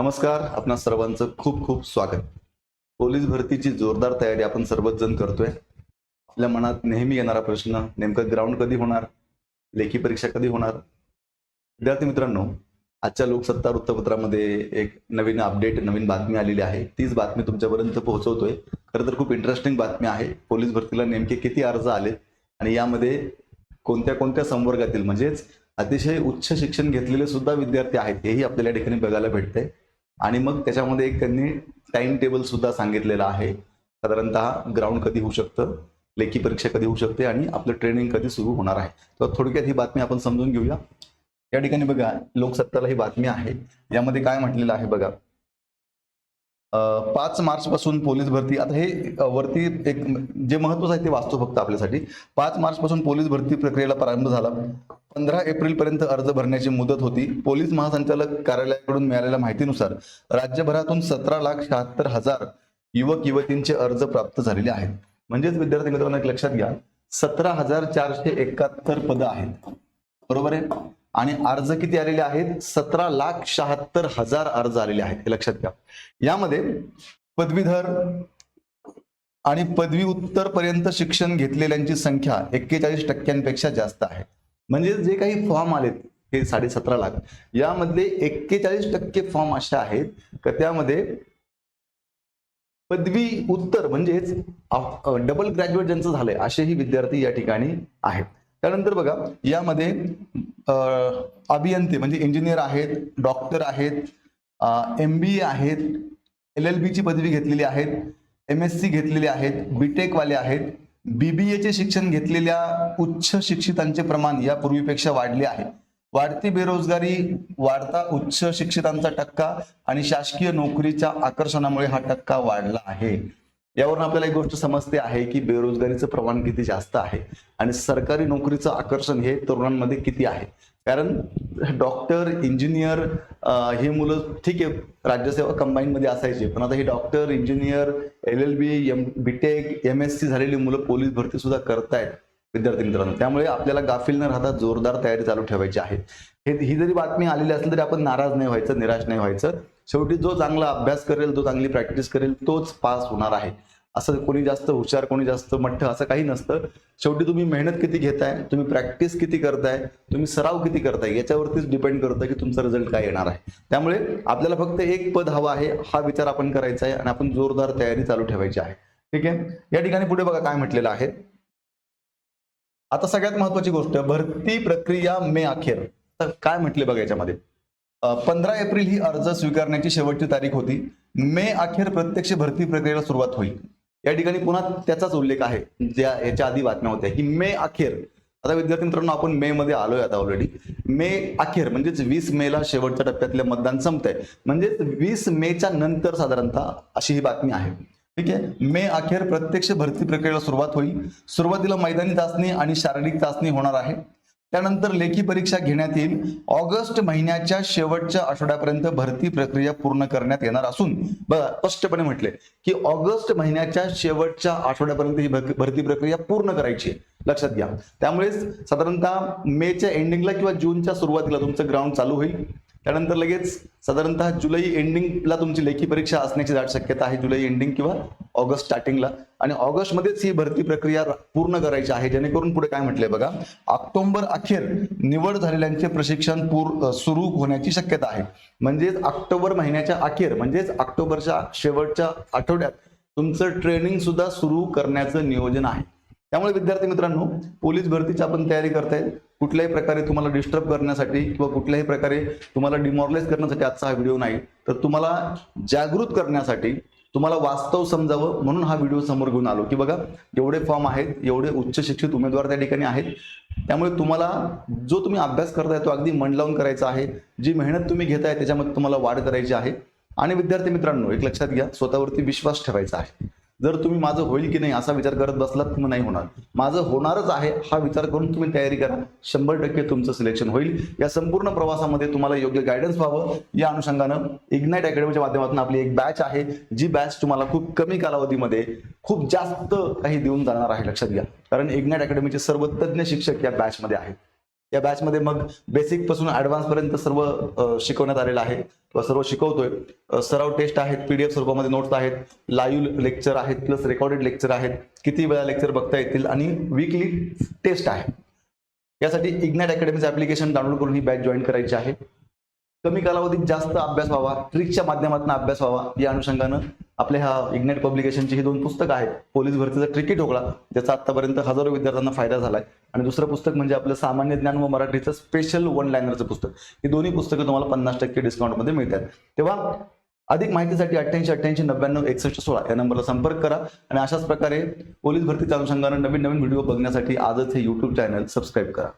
नमस्कार आपणा सर्वांचं खूप खूप स्वागत. पोलीस भरतीची जोरदार तयारी आपण सर्वच जण करतोय. आपल्या मनात नेहमी येणारा प्रश्न नेमकं ग्राउंड कधी होणार? लेखी परीक्षा कधी होणार? विद्यार्थी मित्रांनो आजच्या लोकसत्ता वृत्तपत्रामध्ये एक नवीन अपडेट नवीन बातमी आलेली आहे. तीच बातमी तुमच्यापर्यंत पोहोचवतोय. खरं तर खूप इंटरेस्टिंग बातमी आहे. पोलीस भरतीला नेमके किती अर्ज आले आणि यामध्ये कोणत्या कोणत्या संवर्गातील म्हणजेच अतिशय उच्च शिक्षण घेतलेले सुद्धा विद्यार्थी आहेत हेही आपल्याला या ठिकाणी बघायला भेटते आणि मग त्याच्यामध्ये एक त्यांनी टाइम टेबल सुद्धा सांगितलेलं आहे. साधारणतः ग्राउंड कधी होऊ शकतं? लेखी परीक्षा कधी होऊ शकते? आणि आपलं ट्रेनिंग कधी सुरू होणार आहे? तर थोडक्यात ही बातमी आपण समजून घेऊया. या ठिकाणी बघा लोकसत्ताला ही बातमी आहे. यामध्ये काय म्हटलेलं आहे बघा. पाच मार्च पासून पोलीस भरती आता हे वरती एक जे महत्वाचं आहे ते वाचतो फक्त आपल्यासाठी. पाच मार्च पासून पोलीस भरती प्रक्रियेला प्रारंभ झाला. पंधरा एप्रिल पर्यंत अर्ज भरण्याची मुदत होती. पोलीस महासंचालक कार्यालयाकडून मिळालेल्या माहितीनुसार राज्यभरातून सतरा लाख शहात्तर हजार युवक युवतींचे अर्ज प्राप्त झालेले आहेत. म्हणजेच विद्यार्थी मित्रांनो एक लक्षात घ्या. सतरा हजार चारशे एकाहत्तर पदं आहेत. बरोबर आहे? आणि अर्ज किती आलेले आहेत? सतरा लाख शहात्तर हजार अर्ज आलेले आहेत. हे लक्षात घ्या. यामध्ये पदवीधर आणि पदवी उत्तर पर्यंत शिक्षण घेतलेल्यांची संख्या एक्केचाळीस टक्क्यांपेक्षा जास्त आहे. म्हणजे जे काही फॉर्म आलेत हे साडे सतरा लाख. यामधले एक्केचाळीस टक्के फॉर्म असे आहेत का त्यामध्ये पदवी उत्तर म्हणजेच डबल ग्रॅज्युएट ज्यांचं झालंय असेही विद्यार्थी या ठिकाणी आहेत. त्यानंतर बघा यामध्ये अभियंते म्हणजे इंजिनियर आहेत डॉक्टर आहेत एम बी ए आहेत एल एल बीची पदवी घेतलेली आहेत एम एस सी घेतलेले आहेत बीटेक वाले आहेत बीबीएचे शिक्षण घेतलेल्या उच्च शिक्षितांचे प्रमाण यापूर्वीपेक्षा वाढले आहे. वाढती बेरोजगारी वाढता उच्च शिक्षितांचा टक्का आणि शासकीय नोकरीच्या आकर्षणामुळे हा टक्का वाढला आहे. यावरून आपल्याला एक गोष्ट समजते आहे की बेरोजगारीचं प्रमाण किती जास्त आहे आणि सरकारी नोकरीचं आकर्षण हे तरुणांमध्ये किती आहे? कारण डॉक्टर इंजिनियर हे मुलं ठीक आहे राज्यसेवा कंबाईन मध्ये असायचे पण आता हे doctor engineer L L B M B tech M S C झालेली मुलं पोलीस भरती सुद्धा करतायत. विद्यार्थी मित्रांनो त्यामुळे आपल्याला गाफील न राहता जोरदार तयारी चालू ठेवायची आहे. हे ही जरी बातमी आलेली असेल तरी आपण नाराज नाही व्हायचं निराश नाही व्हायचं. शेवटी जो चांगला अभ्यास करेल जो चांगली प्रॅक्टिस करेल तोच पास होणार आहे. असं कोणी जास्त हुशार कोणी जास्त मठ्ठ असं काही नसतं. शेवटी तुम्ही मेहनत किती घेताय तुम्ही प्रॅक्टिस किती करताय तुम्ही सराव किती करताय याच्यावरतीच डिपेंड करतं की तुमचा रिझल्ट काय येणार आहे. त्यामुळे आपल्याला फक्त एक पद हवं आहे हा विचार आपण करायचा आहे आणि आपण जोरदार तयारी चालू ठेवायची आहे. ठीक आहे? या ठिकाणी पुढे बघा काय म्हटलेलं आहे. आता सगळ्यात महत्वाची गोष्ट भरती प्रक्रिया मे अखेर. तर काय म्हटले बघा याच्यामध्ये? पंधरा एप्रिल ही अर्ज स्वीकारण्याची शेवटची तारीख होती. मे अखेर प्रत्यक्ष भरती प्रक्रियेला सुरुवात होईल. या ठिकाणी पुन्हा त्याचाच उल्लेख आहे ज्या याच्या आधी बातम्या होत्या. की मे अखेर. आता विद्यार्थी मित्रांनो आपण मे मध्ये आलोय आता ऑलरेडी मे अखेर म्हणजेच वीस मेला शेवटच्या टप्प्यातले मतदान संपतंय. म्हणजेच वीस मेच्या नंतर साधारणतः अशी ही बातमी आहे. ठीक आहे? मे अखेर प्रत्यक्ष भरती प्रक्रियेला सुरुवात होईल. सुरुवातीला मैदानी चाचणी आणि शारीरिक चाचणी होणार आहे. त्यानंतर लेखी परीक्षा घेण्यात येईल. ऑगस्ट महिन्याच्या शेवटच्या आठवड्यापर्यंत भरती प्रक्रिया पूर्ण करण्यात येणार असून बघा स्पष्टपणे म्हटले की ऑगस्ट महिन्याच्या शेवटच्या आठवड्यापर्यंत ही भरती प्रक्रिया पूर्ण करायची लक्षात घ्या. त्यामुळेच साधारणतः मेच्या एंडिंगला किंवा जूनच्या सुरुवातीला तुमचं ग्राउंड चालू होईल. त्यानंतर लगेच साधारणतः जुलै एंडिंगला तुमची लेखी परीक्षा असण्याची दाट शक्यता आहे जुलै एंडिंग किंवा ऑगस्ट स्टार्टिंगला आणि ऑगस्टमध्येच ही भरती प्रक्रिया पूर्ण करायची आहे. जेणेकरून पुढे काय म्हटलंय बघा ऑक्टोबर अखेर निवड झालेल्यांचे प्रशिक्षण पूर सुरू होण्याची शक्यता आहे. म्हणजेच ऑक्टोबर महिन्याच्या अखेर म्हणजेच ऑक्टोबरच्या शेवटच्या आठवड्यात तुमचं ट्रेनिंग सुद्धा सुरू करण्याचं नियोजन आहे. त्यामुळे विद्यार्थी मित्रांनो पोलीस भरतीची आपण तयारी करताय. कुठल्याही प्रकारे तुम्हाला डिस्टर्ब करण्यासाठी किंवा कुठल्याही प्रकारे तुम्हाला डिमॉरलाइज करण्यासाठी आजचा हा व्हिडिओ नाही. तर तुम्हाला जागृत करण्यासाठी तुम्हाला वास्तव समजावं म्हणून हा व्हिडिओ समोर घेऊन आलो. की बघा एवढे फॉर्म आहेत एवढे उच्च शिक्षित उमेदवार त्या ठिकाणी आहेत. त्यामुळे तुम्हाला जो तुम्ही अभ्यास करताय तो अगदी मन लावून करायचा आहे. जी मेहनत तुम्ही घेताय त्याच्यामध्ये तुम्हाला वाढ करायची आहे. आणि विद्यार्थी मित्रांनो एक लक्षात घ्या स्वतःवरती विश्वास ठेवायचा आहे. जर तुम्ही माझं होईल की नाही असा विचार करत बसलात मग नाही होणार. माझं होणारच आहे हा विचार करून तुम्ही तयारी करा. शंभर टक्के तुमचं सिलेक्शन होईल. या संपूर्ण प्रवासामध्ये तुम्हाला योग्य गायडन्स व्हावं. या अनुषंगानं इग्नाईट अकॅडमीच्या माध्यमातून आपली एक बॅच आहे जी बॅच तुम्हाला खूप कमी कालावधीमध्ये खूप जास्त काही देऊन जाणार आहे लक्षात घ्या. कारण इग्नाईट अकॅडमीचे सर्व तज्ज्ञ शिक्षक या बॅचमध्ये आहेत. या बॅचमध्ये मग बेसिकपासून ऍडव्हान्स पर्यंत सर्व शिकवण्यात आलेलं आहे. किंवा सर्व शिकवतोय. सराव टेस्ट आहेत पीडीएफ स्वरूपामध्ये नोट्स आहेत लाईव्ह लेक्चर आहेत प्लस रेकॉर्डेड लेक्चर आहेत. किती वेळा लेक्चर बघता येतील आणि वीकली टेस्ट आहे. यासाठी इग्नॅट अकॅडमीचं ऍप्लिकेशन डाउनलोड करून ही बॅच जॉईन करायची आहे. कमी कालावधीत जास्त अभ्यास व्हावा ट्रिकच्या माध्यमातून अभ्यास व्हावा या अनुषंगानं आपल्या ह्या इग्नेट पब्लिकेशनची ही दोन पुस्तकं आहेत. पोलीस भरतीचा ट्रिकी ठोकळा ज्याचा आतापर्यंत हजारो विद्यार्थ्यांना फायदा झालाय. आणि दुसरं पुस्तक म्हणजे आपलं सामान्य ज्ञान व मराठीचं स्पेशल वन लायनरचं पुस्तक. ही दोन्ही पुस्तकं तुम्हाला पन्नास टक्के डिस्काउंटमध्ये मिळतात. तेव्हा अधिक माहितीसाठी अठ्ठ्याऐंशी अठ्ठ्याऐंशी नव्याण्णव एकसष्ट सोळा या नंबरला संपर्क करा. आणि अशाच प्रकारे पोलीस भरतीच्या अनुषंगानं नवीन नवीन व्हिडिओ बघण्यासाठी आजच हे यूट्यूब चॅनल सबस्क्राईब करा.